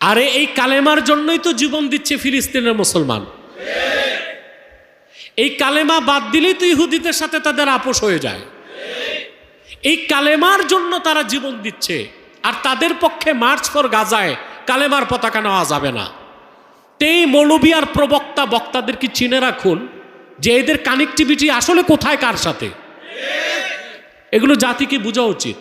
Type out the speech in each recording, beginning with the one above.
আরে এই কালেমার জন্যই তো জীবন দিচ্ছে ফিলিস্তিনের মুসলমান। এই কালেমা বাদ দিলেই তো ইহুদিদের সাথে তাদের আপোষ হয়ে যায়। এই কালেমার জন্য তারা জীবন দিচ্ছে, আর তাদের পক্ষে মার্চ ফর গাজায় কালেমার পতাকা নেওয়া যাবে না। তেই মৌলবী আর প্রবক্তা, বক্তাদের কি চিনে রাখুন যে এদের কানেকটিভিটি আসলে কোথায়, কার সাথে? এগুলো জাতিকে বোঝা উচিত।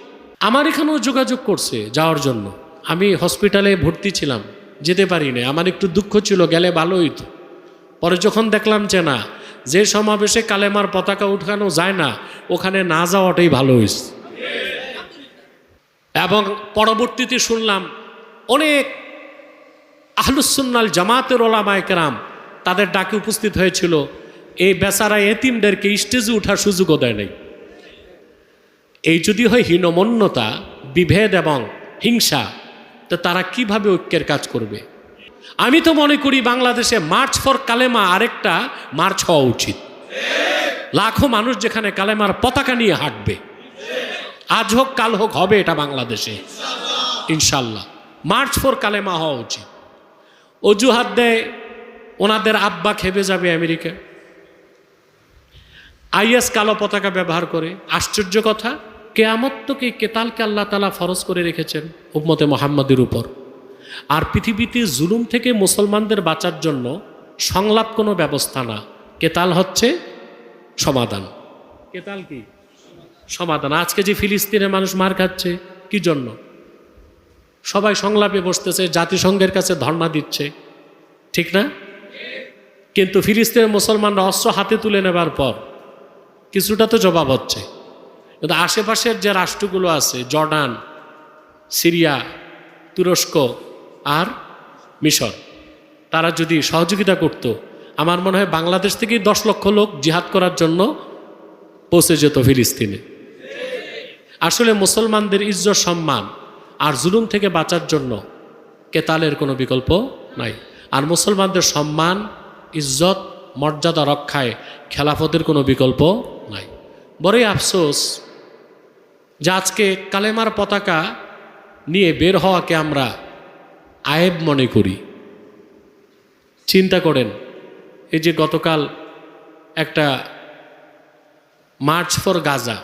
আমার এখানেও যোগাযোগ করছে যাওয়ার জন্য। আমি হসপিটালে ভর্তি ছিলাম, যেতে পারিনি। আমার একটু দুঃখ ছিল, গেলে ভালো হইতো। পরে যখন দেখলাম যে না, যে সমাবেশে কালেমার পতাকা উঠানো যায় না, ওখানে না যাওয়াটাই ভালো হয়েছে এবং পরবর্তীতে শুনলাম, অনেক আহলুসুন্নাল জামাতের ওলামায় কেরাম তাদের ডাকে উপস্থিত হয়েছিল, এই বেচারা এতিমদেরকে স্টেজে ওঠার সুযোগও দেয় নাই। এই যদি হয় হীনমন্যতা, বিভেদ এবং হিংসা তো তারা কীভাবে ঐক্যের কাজ করবে? আমি তো মনে করি বাংলাদেশে মার্চ ফর কালেমা আরেকটা মার্চ হওয়া উচিত। লাখো মানুষ যেখানে কালেমার পতাকা নিয়ে হাঁটবে। আজ হোক, কাল হোক, হবে এটা বাংলাদেশে। ইনশাল্লাহ। মার্চ ফর কালেমা হওয়া উচিত। অজুহাত দেয়, ওনাদের আব্বা খেপে যাবে আমেরিকা। আইএস কালো পতাকা ব্যবহার করে। আশ্চর্য কথা, কেয়ামত তো কে কেতালকে আল্লাহ তালা ফরজ করে রেখেছেন। উম্মতে মোহাম্মদের উপর। আর পৃথিবীতে জুলুম থেকে মুসলমানদের বাঁচার জন্য সংলাপ কোনো ব্যবস্থা না। কেতাল হচ্ছে সমাধান। কেতাল কি? সমাধান। আজকে যে ফিলিস্তিনের মানুষ মার খাচ্ছে, কি জন্য? সবাই সংলাপে বসতেছে, জাতিসংঘের কাছে ধর্ণা দিচ্ছে। ঠিক না? কিন্তু ফিলিস্তিনের মুসলমানরা অস্ত্র হাতে তুলে নেবার পর কিছুটা তো জবাব হচ্ছে। কিন্তু আশেপাশের যে রাষ্ট্রগুলো আছে, জর্ডান সিরিয়া, তুরস্ক আর মিশর। তারা যদি সহযোগিতা করত, আমার মনে হয় বাংলাদেশ থেকেই দশ লক্ষ লোক জিহাদ করার জন্য পৌঁছে যেত ফিলিস্তিনে। আসলে মুসলমানদের ইজ্জত, সম্মান আর জুলুম থেকে বাঁচার জন্য কেতালের কোনো বিকল্প নাই। আর মুসলমানদের সম্মান, ইজ্জত, মর্যাদা রক্ষায় খেলাফতের কোনো বিকল্প নাই। বড়ই আফসোস যে আজকে কালেমার পতাকা নিয়ে বের হওয়াকে আমরা আয়েব মনে করি। চিন্তা করেন, এই যে গতকাল একটা মার্চ ফর গাজা,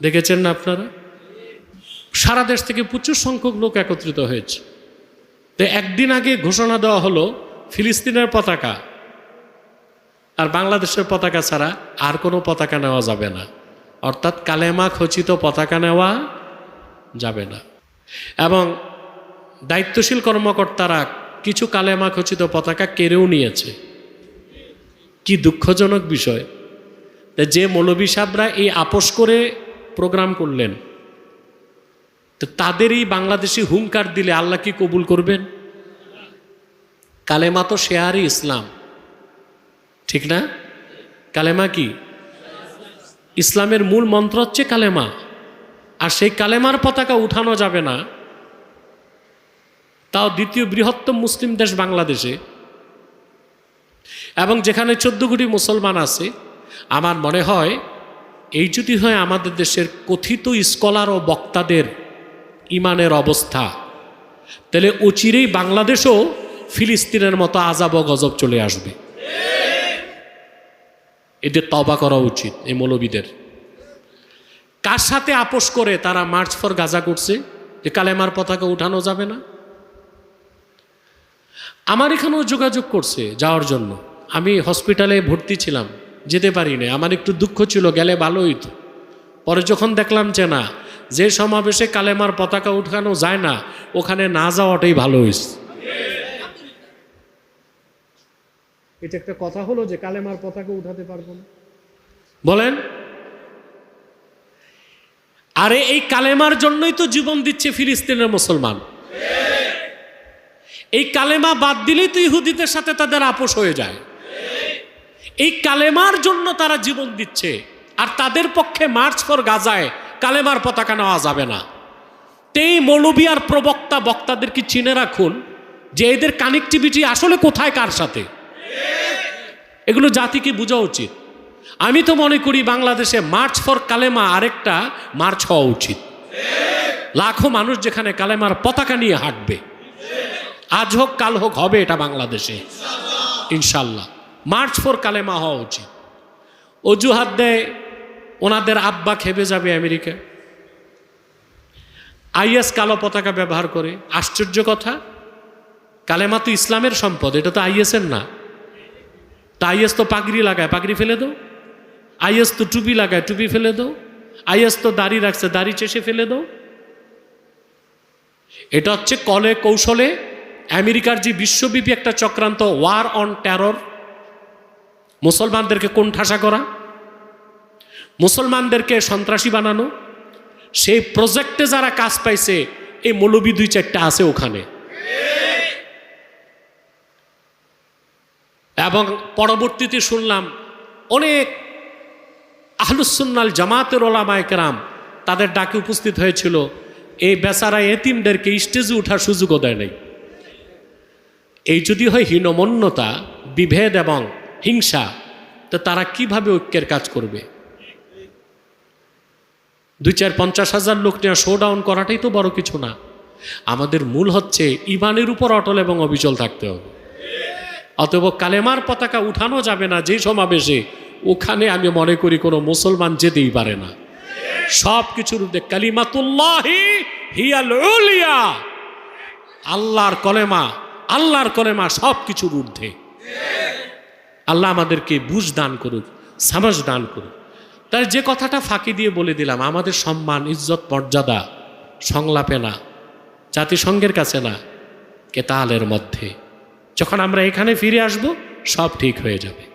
দেখেছেন না আপনারা? সারা দেশ থেকে প্রচুর সংখ্যক লোক একত্রিত হয়েছে। তো একদিন আগে ঘোষণা দেওয়া হলো, ফিলিস্তিনের পতাকা, আর বাংলাদেশের পতাকা ছাড়া আর কোনো পতাকা নেওয়া যাবে না। অর্থাৎ কালেমা খচিত পতাকা নেওয়া যাবে না। এবং দায়িত্বশীল কর্মকর্তারা কিছু কালেমা খচিত পতাকা কেড়েও নিয়েছে। কি দুঃখজনক বিষয় যে মৌলবী সাহরা এই আপোষ করে প্রোগ্রাম করলেন, তো তাদেরই বাংলাদেশি হুঙ্কার দিলে আল্লাহ কি কবুল করবেন? কালেমা তো শেয়ারই ইসলাম। ঠিক না? কালেমা কি? ইসলামের মূল মন্ত্র হচ্ছে কালেমা। আর সেই কালেমার পতাকা উঠানো যাবে না। তাও দ্বিতীয় বৃহত্তম মুসলিম দেশ বাংলাদেশে। এবং যেখানে চোদ্দ কোটি মুসলমান আছে, আমার মনে হয় এই যদি হয় আমাদের দেশের কথিত স্কলার ও বক্তাদের ইমানের অবস্থা, তাহলে অচিরেই বাংলাদেশও ফিলিস্তিনের মতো আজাব গজব চলে আসবে। এদের তবা করা উচিত এই মৌলবীদের। কার সাথে আপোষ করে তারা মার্চ ফর গাজা করছে? যে কালেমার পতাকা উঠানো যাবে না। আমার এখানেও যোগাযোগ করছে যাওয়ার জন্য। আমি হসপিটালে ভর্তি ছিলাম যেতে পারিনি। আমার একটু দুঃখ ছিল গেলে ভালো হইতো। পরে যখন দেখলাম যে না যে সমাবেশে কালেমার পতাকা উঠানো যায় না ওখানে না যাওয়াটাই ভালো হয়েছে এটা একটা কথা হলো যে কালেমার পতাকা উঠাতে পারব না। বলেন? আরে এই কালেমার জন্যই তো জীবন দিচ্ছে ফিলিস্তিনের মুসলমান। এই কালেমা বাদ দিলেই তো ইহুদিদের সাথে তাদের আপোষ হয়ে যায়। এই কালেমার জন্য তারা জীবন দিচ্ছে, আর তাদের পক্ষে মার্চ ফর গাজায় কালেমার পতাকা নেওয়া যাবে না। তেই মৌলবী আর প্রবক্তা, বক্তাদের কি চিনে রাখুন যে এদের কানেকটিভিটি আসলে কোথায়, কার সাথে? এগুলো জাতিকে বোঝা উচিত। আমি তো মনে করি বাংলাদেশে মার্চ ফর কালেমা আরেকটা মার্চ হওয়া উচিত। লাখো মানুষ যেখানে কালেমার পতাকা নিয়ে হাঁটবে। আজ হোক, কাল হোক, হবে এটা বাংলাদেশে। ইনশাল্লাহ মার্চ ফর কালেমা হওয়া উচিত। অজুহাত দেয়, ওনাদের আব্বা খেপে যাবে আমেরিকা। আইএস কালো পতাকা ব্যবহার করে। আশ্চর্য কথা, কালেমা তো ইসলামের সম্পদ, এটা তো আইএসের না। তা আইএস তো পাগড়ি লাগায়, পাগড়ি ফেলে দাও। আইএস তো টুপি লাগায়, টুপি ফেলে দাও। আইএস তো দাড়ি রাখছে, দাড়ি চেষে ফেলে দাও। এটা হচ্ছে কলে কৌশলে আমেরিকার যে বিশ্বব্যাপী একটা চক্রান্ত ওয়ার অন টেরর মুসলমানদেরকে কোণঠাসা করা, মুসলমানদেরকে সন্ত্রাসী বানানো। সেই প্রজেক্টে যারা কাজ পাইছে, এই মৌলবী দুই চারটা আছে ওখানে। এবং পরবর্তীতে শুনলাম অনেক আহলুসুন্নাল জামাতের ওলামায় কেরাম তাদের ডাকে উপস্থিত হয়েছিল, এই বেচারা এতিমদেরকে স্টেজে ওঠার সুযোগও দেয় নাই। এই যদি হয় হীনমন্যতা, বিভেদ এবং হিংসা, তো তারা কীভাবে ঐক্যের কাজ করবে? দুই চার পঞ্চাশ হাজার লোক নিয়ে শো ডাউন করাটাই তো বড় কিছু না। আমাদের মূল হচ্ছে ইমানের উপর অটল এবং অবিচল থাকতে হবে। অতএব কালেমার পতাকা উঠানো যাবে না যে সমাবেশে ওখানে আমি মনে করি কোনো মুসলমান যেতেই পারে না। সব কিছুর উদ্দে কালিমাতুল্লাহি আল্লাহর কলেমা আল্লাহর কলেমা সব কিছুর ঊর্ধ্বে। আল্লাহ আমাদেরকে বুঝ দান করুক সামাজ দান করুক। তাই যে কথাটা ফাঁকি দিয়ে বলে দিলাম, আমাদের সম্মান, ইজ্জত, মর্যাদা সংলাপে না, জাতিসংঘের কাছে না, কেতালের মধ্যে। যখন আমরা এখানে ফিরে আসব, সব ঠিক হয়ে যাবে।